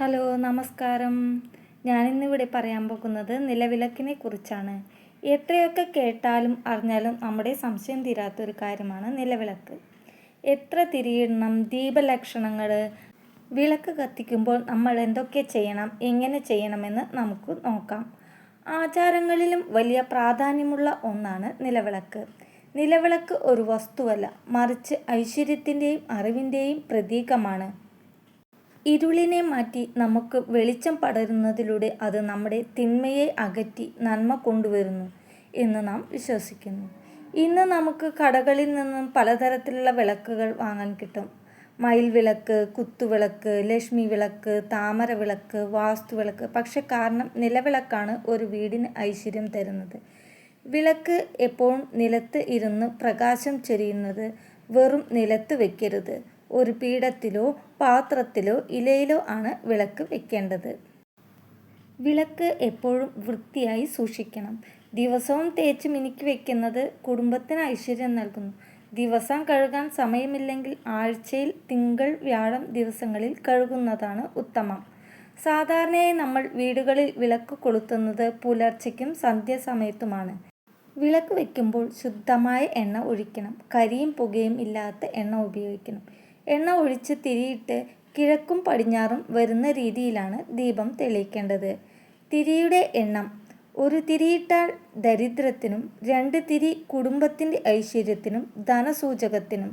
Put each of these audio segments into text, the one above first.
Hello നമസ്കാരം. ഞാനിന്നിവിടെ പറയാൻ പോകുന്നത് നിലവിളക്കിനെ കുറിച്ചാണ് എത്രയൊക്കെ കേട്ടാലും അറിഞ്ഞാലും നമ്മുടെ സംശയം തീരാത്തൊരു കാര്യമാണ് നിലവിളക്ക്. എത്ര തിരിയിടണം ദീപലക്ഷണങ്ങൾ വിളക്ക് കത്തിക്കുമ്പോൾ നമ്മൾ എന്തൊക്കെ ചെയ്യണം എങ്ങനെ ചെയ്യണമെന്ന് നമുക്ക് നോക്കാം. ആചാരങ്ങളിലും വലിയ പ്രാധാന്യമുള്ള ഒന്നാണ് നിലവിളക്ക്. നിലവിളക്ക് ഒരു വസ്തുവല്ല മറിച്ച് ഐശ്വര്യത്തിന്റെയും അറിവിന്റെയും പ്രതീകമാണ്. ഇരുളിനെ മാറ്റി നമുക്ക് വെളിച്ചം പടരുന്നതിലൂടെ അത് നമ്മുടെ തിന്മയെ അകറ്റി നന്മ കൊണ്ടുവരുന്നു എന്ന് നാം വിശ്വസിക്കുന്നു. ഇന്ന് നമുക്ക് കടകളിൽ നിന്നും പലതരത്തിലുള്ള വിളക്കുകൾ വാങ്ങാൻ കിട്ടും. മയിൽ വിളക്ക് കുത്തുവിളക്ക് ലക്ഷ്മി വിളക്ക് താമര വിളക്ക് വാസ്തു വിളക്ക്. പക്ഷെ കാരണം നിലവിളക്കാണ് ഒരു വീടിന് ഐശ്വര്യം തരുന്നത്. വിളക്ക് എപ്പോഴും നിലത്ത് ഇരുന്ന് പ്രകാശം ചെരിയുന്നത് വെറും നിലത്ത് വെക്കരുത്. ഒരു പീഠത്തിലോ പാത്രത്തിലോ ഇലയിലോ ആണ് വിളക്ക് വെക്കേണ്ടത്. വിളക്ക് എപ്പോഴും വൃത്തിയായി സൂക്ഷിക്കണം. ദിവസവും തേച്ച് മിനുക്കി വെക്കുന്നത് കുടുംബത്തിന് ഐശ്വര്യം നൽകുന്നു. ദിവസം കഴുകാൻ സമയമില്ലെങ്കിൽ ആഴ്ചയിൽ തിങ്കൾ വ്യാഴം ദിവസങ്ങളിൽ കഴുകുന്നതാണ് ഉത്തമം. സാധാരണയായി നമ്മൾ വീടുകളിൽ വിളക്ക് കൊളുത്തുന്നത് പുലർച്ചയ്ക്കും സന്ധ്യാസമയത്തുമാണ്. വിളക്ക് വയ്ക്കുമ്പോൾ ശുദ്ധമായ എണ്ണ ഒഴിക്കണം. കരിയും പുകയും ഇല്ലാത്ത എണ്ണ ഉപയോഗിക്കണം. എണ്ണ ഒഴിച്ച് തിരിയിട്ട് കിഴക്കും പടിഞ്ഞാറും വരുന്ന രീതിയിലാണ് ദീപം തെളിയിക്കേണ്ടത്. തിരിയുടെ എണ്ണം ഒരു തിരിയിട്ടാൽ ദരിദ്രത്തിനും രണ്ട് തിരി കുടുംബത്തിന്റെ ഐശ്വര്യത്തിനും ധനസൂചകത്തിനും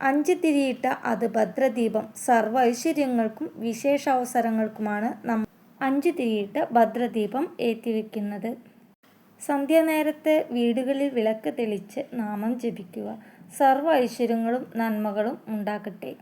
അഞ്ച് തിരിയിട്ട അത് ഭദ്രദീപം സർവ ഐശ്വര്യങ്ങൾക്കും വിശേഷാവസരങ്ങൾക്കുമാണ് നമ്മൾ അഞ്ച് തിരിയിട്ട ഭദ്രദീപം ഏറ്റിവെക്കുന്നത്. സന്ധ്യാനേരത്ത് വീടുകളിൽ വിളക്ക് തെളിച്ച് നാമം ജപിക്കുക. സർവ ഐശ്വര്യങ്ങളും നന്മകളും ഉണ്ടാകട്ടെ